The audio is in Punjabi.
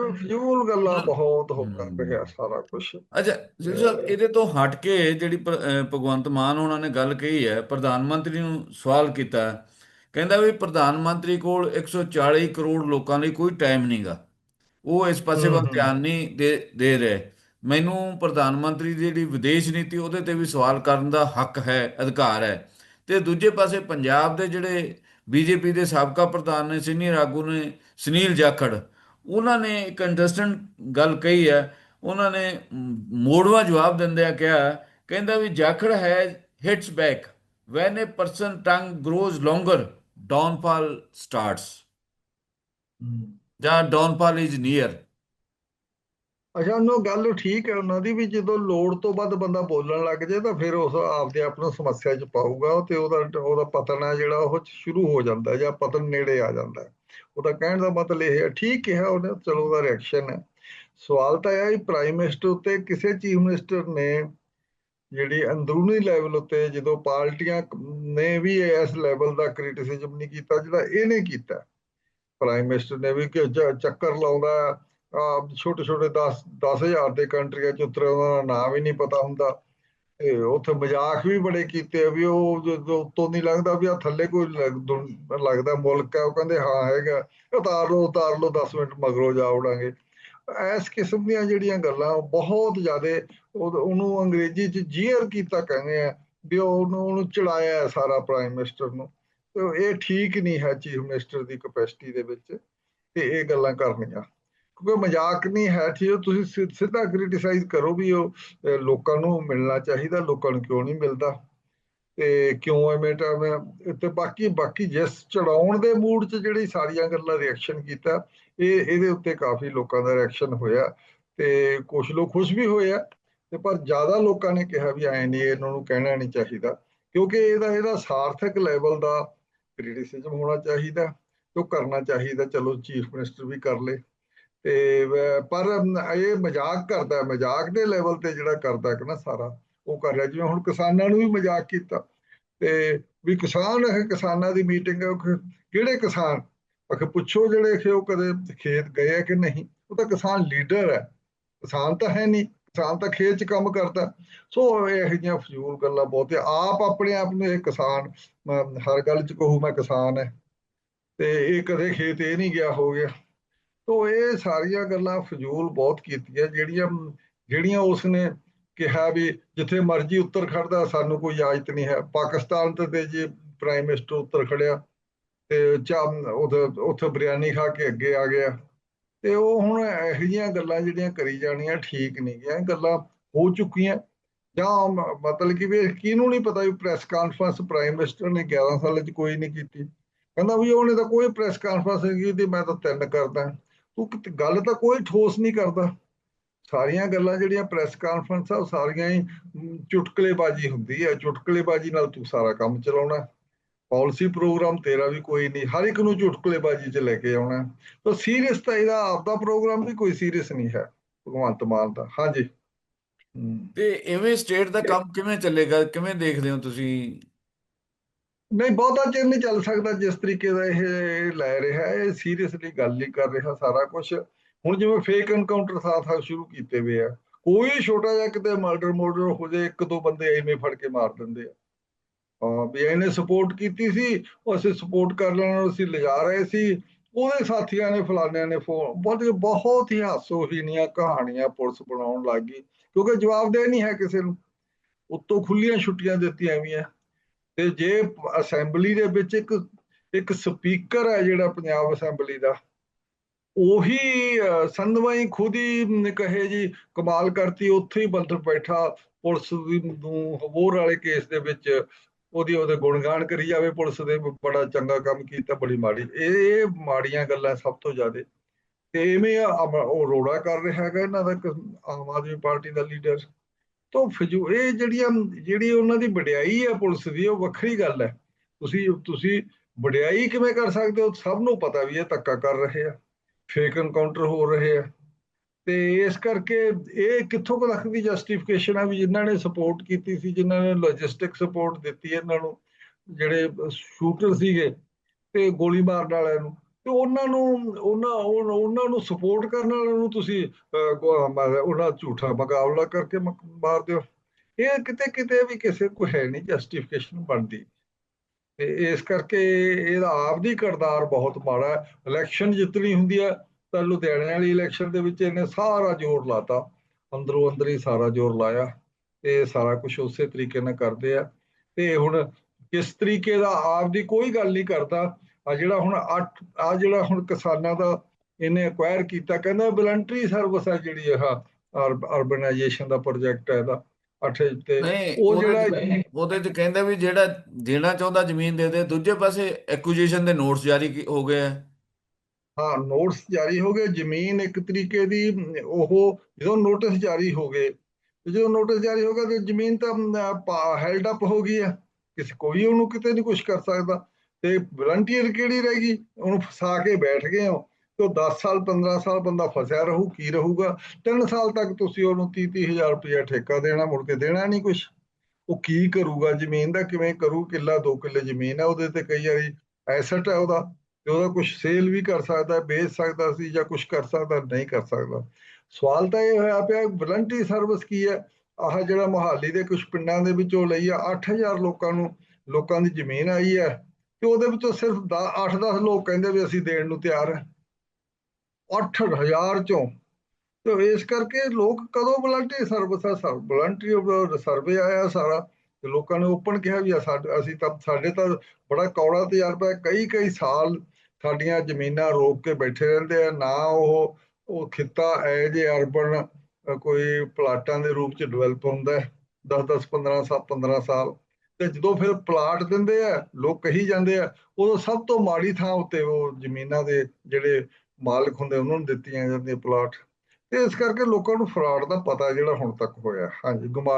ਫਜ਼ੂਲ ਗੱਲਾਂ ਬਹੁਤ ਹੋ ਕਰ। ਰਿਹਾ ਸਾਰਾ ਕੁਝ ਅੱਛਾ ਜੀ ਸਾਹਿਬ ਇਹਦੇ ਤੋਂ ਹਟ ਕੇ ਜਿਹੜੀ ਭਗਵੰਤ ਮਾਨ ਉਹਨਾਂ ਨੇ ਗੱਲ ਕਹੀ ਹੈ ਪ੍ਰਧਾਨ ਮੰਤਰੀ ਨੂੰ ਸਵਾਲ ਕੀਤਾ ਕਹਿੰਦਾ ਵੀ ਪ੍ਰਧਾਨ ਮੰਤਰੀ ਕੋਲ 140 ਕਰੋੜ ਲੋਕਾਂ ਲਈ ਕੋਈ ਟਾਈਮ ਨਹੀਂਗਾ। ਉਹ ਇਸ ਪਾਸੇ ਵੱਲ। ਧਿਆਨ ਨਹੀਂ ਦੇ ਦੇ ਰਹੇ। ਮੈਨੂੰ ਪ੍ਰਧਾਨ ਮੰਤਰੀ ਦੀ ਜਿਹੜੀ ਵਿਦੇਸ਼ ਨੀਤੀ ਉਹਦੇ ਤੇ ਵੀ ਸਵਾਲ ਕਰਨ ਦਾ ਹੱਕ ਹੈ ਅਧਿਕਾਰ ਹੈ। ਤੇ ਦੂਜੇ ਪਾਸੇ ਪੰਜਾਬ ਦੇ ਜਿਹੜੇ ਬੀਜੇਪੀ ਦੇ ਸਾਬਕਾ ਪ੍ਰਧਾਨ ਨੇ ਸੀਨੀਅਰ ਆਗੂ ਨੇ ਸੁਨੀਲ ਜਾਖੜ ਉਹਨਾਂ ਨੇ ਇੱਕ ਇੰਟਰਸਟਿੰਗ ਗੱਲ ਕਹੀ ਹੈ ਉਹਨਾਂ ਨੇ ਮੋੜਵਾਂ ਜਵਾਬ ਦਿੰਦਿਆਂ ਕਿਹਾ ਕਹਿੰਦਾ ਵੀ ਜਾਖੜ ਹੈ hits back when a person tongue grows longer downfall starts ਜਾਂ downfall is near ਅੱਛਾ, ਉਹਨਾਂ ਗੱਲ ਠੀਕ ਹੈ ਉਹਨਾਂ ਦੀ ਵੀ ਜਦੋਂ ਲੋੜ ਤੋਂ ਵੱਧ ਬੰਦਾ ਬੋਲਣ ਲੱਗ ਜਾਏ ਤਾਂ ਫਿਰ ਉਸ ਆਪਦੇ ਆਪ ਨੂੰ ਸਮੱਸਿਆ 'ਚ ਪਾਊਗਾ ਤੇ ਉਹਦਾ ਉਹਦਾ ਪਤਨ ਆ ਜਿਹੜਾ ਉਹ ਸ਼ੁਰੂ ਹੋ ਜਾਂਦਾ ਜਾਂ ਪਤਨ ਨੇੜੇ ਆ ਜਾਂਦਾ। ਉਹਦਾ ਕਹਿਣ ਦਾ ਮਤਲਬ ਇਹ ਹੈ, ਠੀਕ ਕਿਹਾ ਉਹਨੇ, ਚਲੋ ਉਹਦਾ ਰਿਐਕਸ਼ਨ ਹੈ। ਸਵਾਲ ਤਾਂ ਇਹ ਹੈ ਪ੍ਰਾਈਮ ਮਿਨਿਸਟਰ ਉੱਤੇ ਕਿਸੇ ਚੀਫ ਮਿਨਿਸਟਰ ਨੇ ਜਿਹੜੀ ਅੰਦਰੂਨੀ ਲੈਵਲ ਉੱਤੇ ਜਦੋਂ ਪਾਰਟੀਆਂ ਨੇ ਵੀ ਇਸ ਲੈਵਲ ਦਾ ਕ੍ਰਿਟਿਸਿਜ਼ਮ ਨਹੀਂ ਕੀਤਾ, ਜਿਹੜਾ ਇਹਨੇ ਕੀਤਾ। ਪ੍ਰਾਈਮ ਮਿਨਿਸਟਰ ਨੇ ਵੀ ਕਿ ਚੱਕਰ ਲਾਉਂਦਾ ਛੋਟੇ ਛੋਟੇ 10 10000 ਦੇ ਕੰਟਰੀਆਂ ਚ ਉਤਰੇ, ਉਹਨਾਂ ਦਾ ਨਾਮ ਹੀ ਨਹੀਂ ਪਤਾ ਹੁੰਦਾ। ਤੇ ਉੱਥੇ ਮਜ਼ਾਕ ਵੀ ਬੜੇ ਕੀਤੇ ਵੀ ਉਹ ਜਦੋਂ ਉੱਤੋਂ ਨਹੀਂ ਲੱਗਦਾ ਵੀ ਆ ਥੱਲੇ ਕੋਈ ਲੱਗ- ਲੱਗਦਾ ਮੁਲਕ ਹੈ, ਉਹ ਕਹਿੰਦੇ ਹਾਂ, ਹੈਗਾ। ਉਤਾਰ ਲਓ ਉਤਾਰ ਲਓ 10 ਮਿੰਟ ਮਗਰੋਂ ਜਾ ਉਡਾਂਗੇ ਇਸ ਕਿਸਮ ਦੀਆਂ ਜਿਹੜੀਆਂ ਗੱਲਾਂ, ਉਹ ਬਹੁਤ ਜ਼ਿਆਦਾ ਉਹ- ਉਹਨੂੰ ਅੰਗਰੇਜ਼ੀ ਚ ਜੀਅਰ ਕੀਤਾ ਕਹਿੰਦੇ ਆ ਵੀ ਉਹਨੂੰ ਉਹਨੂੰ ਚੜਾਇਆ ਹੈ ਸਾਰਾ ਪ੍ਰਾਈਮ ਮਿਨਿਸਟਰ ਨੂੰ। ਤੇ ਇਹ ਠੀਕ ਨਹੀਂ ਹੈ ਚੀਫ ਮਿਨਿਸਟਰ ਦੀ ਕਪੈਸਿਟੀ ਦੇ ਵਿੱਚ, ਤੇ ਇਹ ਗੱਲਾਂ ਕਰਨੀਆਂ। ਕਿਉਂਕਿ ਮਜ਼ਾਕ ਨਹੀਂ ਹੈ, ਠੀਕ ਤੁਸੀਂ ਸਿ- ਸਿੱਧਾ ਕ੍ਰਿਟਿਸਾਈਜ਼ ਕਰੋ ਵੀ ਉਹ ਲੋਕਾਂ ਨੂੰ ਮਿਲਣਾ ਚਾਹੀਦਾ, ਲੋਕਾਂ ਨੂੰ ਕਿਉਂ ਨਹੀਂ ਮਿਲਦਾ? ਤੇ ਕਿਉਂ ਐਵੇਂ ਟਾਵੇਂ ਤੇ ਬਾਕੀ ਬਾਕੀ ਜਿਸ ਚੜਾਉਣ ਦੇ ਮੂਡ 'ਚ ਜਿਹੜੀ ਸਾਰੀਆਂ ਗੱਲਾਂ ਰਿਐਕਸ਼ਨ ਕੀਤਾ, ਇਹ, ਇਹਦੇ ਉੱਤੇ ਕਾਫੀ ਲੋਕਾਂ ਦਾ ਰਿਐਕਸ਼ਨ ਹੋਇਆ ਤੇ ਕੁਝ ਲੋਕ ਖੁਸ਼ ਵੀ ਹੋਏ ਆ, ਤੇ ਪਰ ਜ਼ਿਆਦਾ ਲੋਕਾਂ ਨੇ ਕਿਹਾ ਵੀ ਐ ਨਹੀਂ, ਇਹਨਾਂ ਨੂੰ ਕਹਿਣਾ ਨਹੀਂ ਚਾਹੀਦਾ, ਕਿਉਂਕਿ ਇਹਦਾ ਇਹਦਾ ਸਾਰਥਕ ਲੈਵਲ ਦਾ ਕ੍ਰਿਟਿਸਿਜ਼ਮ ਹੋਣਾ ਚਾਹੀਦਾ ਤੇ ਉਹ ਕਰਨਾ ਚਾਹੀਦਾ, ਚਲੋ ਚੀਫ ਮਿਨਿਸਟਰ ਵੀ ਕਰ ਲੇ। ਤੇ ਪਰ ਇਹ ਮਜ਼ਾਕ ਕਰਦਾ, ਮਜ਼ਾਕ ਦੇ ਲੈਵਲ ਤੇ ਜਿਹੜਾ ਕਰਦਾ ਕਿ ਨਾ ਸਾਰਾ, ਉਹ ਕਰ ਰਿਹਾ। ਜਿਵੇਂ ਹੁਣ ਕਿਸਾਨਾਂ ਨੂੰ ਵੀ ਮਜ਼ਾਕ ਕੀਤਾ, ਤੇ ਵੀ ਕਿਸਾਨ, ਇਹ ਕਿਸਾਨਾਂ ਦੀ ਮੀਟਿੰਗ ਹੈ, ਉਹ ਕਿਹੜੇ ਕਿਸਾਨ? ਅਖੇ ਪੁੱਛੋ ਜਿਹੜੇ ਕਿ ਉਹ ਕਦੇ ਖੇਤ ਗਏ ਆ ਕਿ ਨਹੀਂ? ਉਹ ਤਾਂ ਕਿਸਾਨ ਲੀਡਰ ਹੈ। ਕਿਸਾਨ ਤਾਂ ਹੈ ਨਹੀਂ। ਕਿਸਾਨ ਤਾਂ ਖੇਤ 'ਚ ਕੰਮ ਕਰਦਾ। ਸੋ, ਇਹੋ ਜਿਹੀਆਂ ਫਜ਼ੂਲ ਗੱਲਾਂ ਬਹੁਤ ਆਪ ਆਪਣੇ ਆਪ ਨੂੰ ਇਹ ਕਿਸਾਨ ਹਰ ਗੱਲ 'ਚ ਕਹੂ, ਮੈਂ ਕਿਸਾਨ ਹੈ। ਤੇ ਇਹ ਕਦੇ ਖੇਤ ਇਹ ਨਹੀਂ ਗਿਆ, ਹੋ ਗਿਆ। ਤੋ ਇਹ ਸਾਰੀਆਂ ਗੱਲਾਂ ਫਜ਼ੂਲ ਬਹੁਤ ਕੀਤੀਆਂ, ਜਿਹੜੀਆਂ ਜਿਹੜੀਆਂ ਉਸਨੇ ਕਿਹਾ ਵੀ ਜਿੱਥੇ ਮਰਜ਼ੀ ਉੱਤਰ ਖੜਦਾ ਸਾਨੂੰ ਕੋਈ ਇਜਾਜ਼ਤ ਨਹੀਂ ਹੈ। ਪਾਕਿਸਤਾਨ ਤੇ ਤੇ ਜੇ ਪ੍ਰਾਈਮ ਮਿਨਿਸਟਰ ਉੱਤਰ ਖੜਿਆ ਤੇ ਚਾ, ਉੱਥੇ ਉੱਥੇ ਬਿਰਿਆਨੀ ਖਾ ਕੇ ਅੱਗੇ ਆ ਗਿਆ। ਤੇ ਉਹ ਹੁਣ ਇਹੋ ਜਿਹੀਆਂ ਗੱਲਾਂ ਜਿਹੜੀਆਂ ਕਰੀ ਜਾਣੀਆਂ ਠੀਕ ਨਹੀਂ ਗਿਆ ਗੱਲਾਂ ਹੋ ਚੁੱਕੀਆਂ। ਜਾਂ ਮਤਲਬ ਕਿ ਵੀ ਕਿਹਨੂੰ ਨਹੀਂ ਪਤਾ ਵੀ ਪ੍ਰੈਸ ਕਾਨਫਰੰਸ ਪ੍ਰਾਈਮ ਮਿਨਿਸਟਰ ਨੇ 11 ਸਾਲਾਂ 'ਚ ਕੋਈ ਨਹੀਂ ਕੀਤੀ। ਕਹਿੰਦਾ ਵੀ ਉਹਨੇ ਤਾਂ ਕੋਈ ਪ੍ਰੈਸ ਕਾਨਫਰੰਸ ਨਹੀਂ ਕੀਤੀ, ਮੈਂ ਤਾਂ ਤਿੰਨ ਕਰਦਾ। ਕਿਤੇ ਗੱਲ ਤਾਂ ਕੋਈ ਠੋਸ ਨਹੀਂ ਕਰਦਾ। ਸਾਰੀਆਂ ਗੱਲਾਂ ਜਿਹੜੀਆਂ ਪ੍ਰੈਸ ਕਾਨਫਰੰਸ ਆ ਉਹ ਸਾਰੀਆਂ ਹੀ ਚੁਟਕਲੇਬਾਜ਼ੀ ਹੁੰਦੀ ਹੈ ਚੁਟਕਲੇਬਾਜ਼ੀ ਨਾਲ ਤੂੰ ਸਾਰਾ ਕੰਮ ਚਲਾਉਣਾ। ਪਾਲਿਸੀ ਪ੍ਰੋਗਰਾਮ ਤੇਰਾ ਵੀ ਕੋਈ ਨਹੀਂ। ਹਰ ਇੱਕ ਨੂੰ ਚੁਟਕਲੇਬਾਜ਼ੀ 'ਚ ਲੈ ਕੇ ਆਉਣਾ। ਤਾਂ ਸੀਰੀਅਸ ਤਾਂ ਇਹਦਾ ਆਪਦਾ ਪ੍ਰੋਗਰਾਮ ਵੀ ਕੋਈ ਸੀਰੀਅਸ ਨਹੀਂ ਹੈ ਭਗਵੰਤ ਮਾਨ ਦਾ। ਹਾਂਜੀ। ਤੇ ਐਵੇਂ ਸਟੇਟ ਦਾ ਕੰਮ ਕਿਵੇਂ ਚੱਲੇਗਾ? ਕਿਵੇਂ ਦੇਖਦੇ ਹੋ ਤੁਸੀਂ? ਨਹੀਂ, ਬਹੁਤਾ ਚਿਰ ਨਹੀਂ ਚੱਲ ਸਕਦਾ ਜਿਸ ਤਰੀਕੇ ਦਾ ਇਹ ਲੈ ਰਿਹਾ, ਇਹ ਸੀਰੀਅਸਲੀ ਗੱਲ ਨਹੀਂ ਕਰ ਰਿਹਾ ਸਾਰਾ ਕੁਝ ਹੁਣ ਜਿਵੇਂ ਫੇਕ ਐਨਕਾਊਂਟਰ ਸਾਥ ਸ਼ੁਰੂ ਕੀਤੇ ਹੋਏ ਆ, ਕੋਈ ਛੋਟਾ ਜਿਹਾ ਕਿਤੇ ਮਰਡਰ ਮਰਡਰ ਹੋ ਜਾਏ, ਇੱਕ ਦੋ ਬੰਦੇ ਐਵੇਂ ਫੜ ਕੇ ਮਾਰ ਦਿੰਦੇ ਆ। ਹਾਂ, ਵੀ ਇਹਨੇ ਸਪੋਰਟ ਕੀਤੀ ਸੀ, ਉਹ ਅਸੀਂ ਸਪੋਰਟ ਕਰ ਲੈਣਾ, ਅਸੀਂ ਲਿਜਾ ਰਹੇ ਸੀ। ਉਹਦੇ ਸਾਥੀਆਂ ਨੇ, ਫਲਾਣਿਆਂ ਨੇ ਫੋਨ ਬਹੁਤ ਬਹੁਤ ਹੀ ਹਾਸੋਹੀਣੀਆਂ ਕਹਾਣੀਆਂ ਪੁਲਿਸ ਬਣਾਉਣ ਲੱਗ ਗਈ, ਕਿਉਂਕਿ ਜਵਾਬਦੇਹ ਨਹੀਂ ਹੈ ਕਿਸੇ ਨੂੰ। ਉੱਤੋਂ ਖੁੱਲੀਆਂ ਛੁੱਟੀਆਂ ਦਿੱਤੀਆਂ ਹੋਈਆਂ ਤੇ ਜੇ ਅਸੈਂਬਲੀ ਦੇ ਵਿੱਚ ਇੱਕ ਇੱਕ ਸਪੀਕਰ ਹੈ ਜਿਹੜਾ ਪੰਜਾਬ ਅਸੈਂਬਲੀ ਦਾ, ਉਹੀ ਸੰਧਵਾਈ ਖੁਦ ਹੀ ਕਹੇ ਜੀ, ਕਮਾਲ ਕਰਤੀ, ਉੱਥੇ ਹੀ ਬੰਦਰ ਬੈਠਾ, ਪੁਲਿਸ ਨੂੰ ਹਬੋਰ ਵਾਲੇ ਕੇਸ ਦੇ ਵਿੱਚ ਉਹਦੀ ਉਹਦੇ ਗੁਣਗਾਨ ਕਰੀ ਜਾਵੇ, ਪੁਲਿਸ ਦੇ ਬੜਾ ਚੰਗਾ ਕੰਮ ਕੀਤਾ, ਬੜੀ ਮਾੜੀ, ਇਹ ਇਹ ਮਾੜੀਆਂ ਗੱਲਾਂ ਸਭ ਤੋਂ ਜ਼ਿਆਦਾ, ਤੇ ਐਵੇਂ ਉਹ ਰੋੜਾ ਕਰ ਰਿਹਾ ਹੈਗਾ ਇਹਨਾਂ ਦਾ ਆਮ ਆਦਮੀ ਪਾਰਟੀ ਦਾ ਲੀਡਰ। ਤੋਂ ਫਜੂ ਇਹ ਜਿਹੜੀਆਂ, ਜਿਹੜੀ ਉਹਨਾਂ ਦੀ ਵਡਿਆਈ ਹੈ ਪੁਲਿਸ ਦੀ, ਉਹ ਵੱਖਰੀ ਗੱਲ ਹੈ। ਤੁਸੀਂ ਤੁਸੀਂ ਵਡਿਆਈ ਕਿਵੇਂ ਕਰ ਸਕਦੇ ਹੋ? ਸਭ ਨੂੰ ਪਤਾ ਵੀ ਇਹ ਧੱਕਾ ਕਰ ਰਹੇ ਆ ਫੇਕ ਐਨਕਾਊਂਟਰ ਹੋ ਰਹੇ ਆ। ਤੇ ਇਸ ਕਰਕੇ ਇਹ ਕਿੱਥੋਂ ਕੁ ਤੱਕ ਦੀ ਜਸਟੀਫਿਕੇਸ਼ਨ ਆ ਵੀ ਜਿਨ੍ਹਾਂ ਨੇ ਸਪੋਰਟ ਕੀਤੀ ਸੀ, ਜਿਨ੍ਹਾਂ ਨੇ ਲੌਜਿਸਟਿਕ ਸਪੋਰਟ ਦਿੱਤੀ ਇਹਨਾਂ ਨੂੰ, ਜਿਹੜੇ ਸ਼ੂਟਰ ਸੀਗੇ, ਤੇ ਗੋਲੀ ਮਾਰਨ ਵਾਲਿਆਂ ਨੂੰ। ਤੇ ਉਹਨਾਂ ਨੂੰ ਉਹਨਾਂ ਉਹ- ਉਹਨਾਂ ਨੂੰ ਸਪੋਰਟ ਕਰਨ ਵਾਲਿਆਂ ਨੂੰ ਤੁਸੀਂ ਅਹ, ਗੋ- ਉਹਨਾਂ ਝੂਠਾ ਮੁਕਾਬਲਾ ਕਰਕੇ ਮਾਰ ਦਿਓ। ਇਹ ਕਿਤੇ ਕਿਤੇ ਵੀ ਕਿਸੇ ਕੋ ਹੈ ਨਹੀਂ ਜਸਟੀਫਿਕੇਸ਼ਨ ਬਣਦੀ। ਤੇ ਇਸ ਕਰਕੇ ਇਹਦਾ ਆਪਦੀ ਕਿਰਦਾਰ ਬਹੁਤ ਮਾੜਾ ਇਲੈਕਸ਼ਨ ਜਿੱਤਣੀ ਹੁੰਦੀ ਹੈ ਤਾਂ ਲੁਧਿਆਣੇ ਵਾਲੀ ਇਲੈਕਸ਼ਨ ਦੇ ਵਿੱਚ ਇਹਨੇ ਸਾਰਾ ਜ਼ੋਰ ਲਾਤਾ। ਅੰਦਰੋਂ ਅੰਦਰ ਹੀ ਸਾਰਾ ਜ਼ੋਰ ਲਾਇਆ। ਤੇ ਸਾਰਾ ਕੁਝ ਉਸੇ ਤਰੀਕੇ ਨਾਲ ਕਰਦੇ ਆ। ਤੇ ਹੁਣ ਕਿਸ ਤਰੀਕੇ ਦਾ ਆਪਦੀ ਕੋਈ ਗੱਲ ਨਹੀਂ ਕਰਦਾ। ਆ ਜਿਹੜਾ ਹੁਣ ਅੱਠ ਆ ਜਿਹੜਾ ਹੁਣ ਕਿਸਾਨਾਂ ਦਾ ਇਹਨੇ ਅਕਵਾਇਰ ਕੀਤਾ ਕਹਿੰਦਾ ਵਲੰਟਰੀ ਸਰਵਿਸ ਹੈ ਜਿਹੜੀ ਇਹ ਅਰਬਨਾਈਜੇਸ਼ਨ ਦਾ ਪ੍ਰੋਜੈਕਟ ਹੈ ਇਹਦਾ ਅੱਠ ਤੇ। ਉਹ ਜਿਹੜਾ ਉਹਦੇ ਚ ਕਹਿੰਦੇ ਵੀ ਜਿਹੜਾ ਦੇਣਾ ਚਾਹੁੰਦਾ ਜ਼ਮੀਨ ਦੇ ਦੇ ਦੂਜੇ ਪਾਸੇ ਐਕੁਜੀਸ਼ਨ ਦੇ ਨੋਟਸ ਜਾਰੀ ਹੋ ਗਏ ਆ। ਹਾਂ ਨੋਟਿਸ ਜਾਰੀ ਹੋ ਗਏ ਜ਼ਮੀਨ ਇੱਕ ਤਰੀਕੇ ਦੀ ਉਹ ਜਦੋਂ ਨੋਟਿਸ ਜਾਰੀ ਹੋ ਗਏ ਜਦੋਂ ਨੋਟਿਸ ਜਾਰੀ ਹੋ ਗਿਆ ਤੇ ਜ਼ਮੀਨ ਤਾਂ ਹੈਲਡ ਅਪ ਹੋ ਗਈ ਹੈ। ਕਿਸੇ ਕੋਈ ਉਹਨੂੰ ਕਿਤੇ ਨਹੀਂ ਕੁਝ ਕਰ ਸਕਦਾ। ਤੇ ਵਲੰਟੀਅਰ ਕਿਹੜੀ ਰਹਿ ਗਈ? ਉਹਨੂੰ ਫਸਾ ਕੇ ਬੈਠ ਗਏ ਹੋ। ਤੇ ਉਹ 10 ਸਾਲ 15 ਸਾਲ ਬੰਦਾ ਫਸਿਆ ਰਹੂ, ਕੀ ਰਹੂਗਾ? 3 ਸਾਲ ਤੱਕ ਤੁਸੀਂ ਉਹਨੂੰ 30 30 ਹਜ਼ਾਰ ਰੁਪਇਆ ਠੇਕਾ ਦੇਣਾ, ਮੁੜ ਕੇ ਦੇਣਾ ਨਹੀਂ ਕੁਝ ਉਹ ਕੀ ਕਰੂਗਾ? ਜ਼ਮੀਨ ਦਾ ਕਿਵੇਂ ਕਰੂ? ਕਿੱਲਾ, ਦੋ ਕਿੱਲੇ ਜ਼ਮੀਨ ਹੈ ਉਹਦੇ ਤੇ ਕਈ ਵਾਰੀ ਐਸਟ ਹੈ ਉਹਦਾ। ਤੇ ਉਹਦਾ ਕੁਝ ਸੇਲ ਵੀ ਕਰ ਸਕਦਾ, ਵੇਚ ਸਕਦਾ ਸੀ ਜਾਂ ਕੁਝ ਕਰ ਸਕਦਾ, ਨਹੀਂ ਕਰ ਸਕਦਾ। ਸਵਾਲ ਤਾਂ ਇਹ ਹੋਇਆ ਪਿਆ ਵਲੰਟਰੀ ਸਰਵਿਸ ਕੀ ਹੈ? ਆਹ ਜਿਹੜਾ ਮੁਹਾਲੀ ਦੇ ਕੁਝ ਪਿੰਡਾਂ ਦੇ ਵਿੱਚੋਂ ਲਈ ਆ 8000 ਲੋਕਾਂ ਨੂੰ, ਲੋਕਾਂ ਦੀ ਜ਼ਮੀਨ ਆਈ ਹੈ। ਤੇ ਉਹਦੇ ਵਿੱਚੋਂ ਸਿਰਫ 8-10 ਲੋਕ ਕਹਿੰਦੇ ਵੀ ਅਸੀਂ ਦੇਣ ਨੂੰ ਤਿਆਰ ਹਾਂ। 8000 ਚੋਂ। ਤੇ ਇਸ ਕਰਕੇ ਲੋਕ ਕਦੋਂ ਵਲੰਟਰੀ ਸਰਵਿਸ ਆ? ਸਰ ਵਲੰਟਰੀ ਸਰਵੇ ਆਇਆ ਸਾਰਾ। ਤੇ ਲੋਕਾਂ ਨੇ ਓਪਨ ਕਿਹਾ ਵੀ ਆ ਸਾਡੇ ਅਸੀਂ ਤਾਂ, ਸਾਡੇ ਤਾਂ ਬੜਾ ਕੌੜਾ ਤਜਰਬਾ ਹੈ। ਕਈ ਕਈ ਸਾਲ ਸਾਡੀਆਂ ਜ਼ਮੀਨਾਂ ਰੋਕ ਕੇ ਬੈਠੇ ਰਹਿੰਦੇ ਆ। ਨਾ ਉਹ ਉਹ ਖਿੱਤਾ ਐ ਜੇ ਅਰਬਨ ਕੋਈ ਪਲਾਟਾਂ ਦੇ ਰੂਪ ਚ ਡਿਵੈਲਪ ਹੁੰਦਾ 10 10 15 ਸਾਲ 15 ਸਾਲ। ਤੇ ਜਦੋਂ ਫਿਰ ਪਲਾਟ ਦਿੰਦੇ ਆ, ਲੋਕ ਕਹੀ ਜਾਂਦੇ ਆ, ਉਦੋਂ ਸਭ ਤੋਂ ਮਾੜੀ ਥਾਂ ਉੱਤੇ ਉਹ ਜ਼ਮੀਨਾਂ ਦੇ ਜਿਹੜੇ ਮਾਲਕ ਹੁੰਦੇ, ਉਹਨਾਂ ਨੂੰ ਦਿੱਤੀਆਂ ਜਾਂਦੀਆਂ ਪਲਾਟ। ਤੇ ਇਸ ਕਰਕੇ ਲੋਕਾਂ ਨੂੰ ਫਰਾਡ ਦਾ ਪਤਾ ਜਿਹੜਾ ਹੁਣ ਤੱਕ ਹੋਇਆ। ਹਾਂਜੀ, ਗੁਮਾ